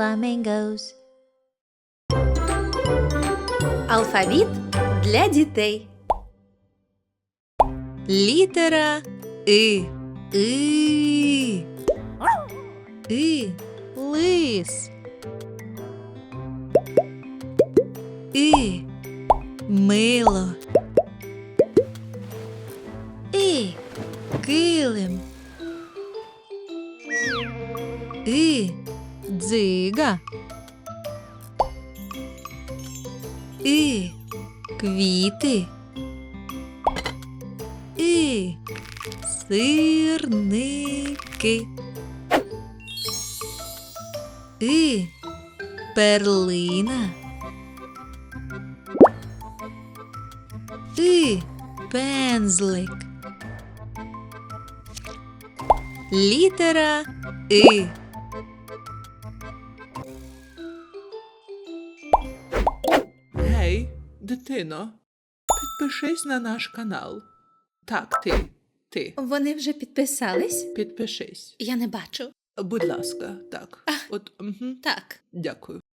flamingos. Алфавіт для дітей. Літера И. И. И. Лис. И. Мило. І. Килим. І. Дзига. І. Квіти. І. Сирники. І. Перлина. І. Пензлик. Літера И. дитино, підпишись на наш канал. Так, ти, ти, Вони вже підписались? підпишись. Я не бачу. Будь ласка, так. От, угу. Так. дякую.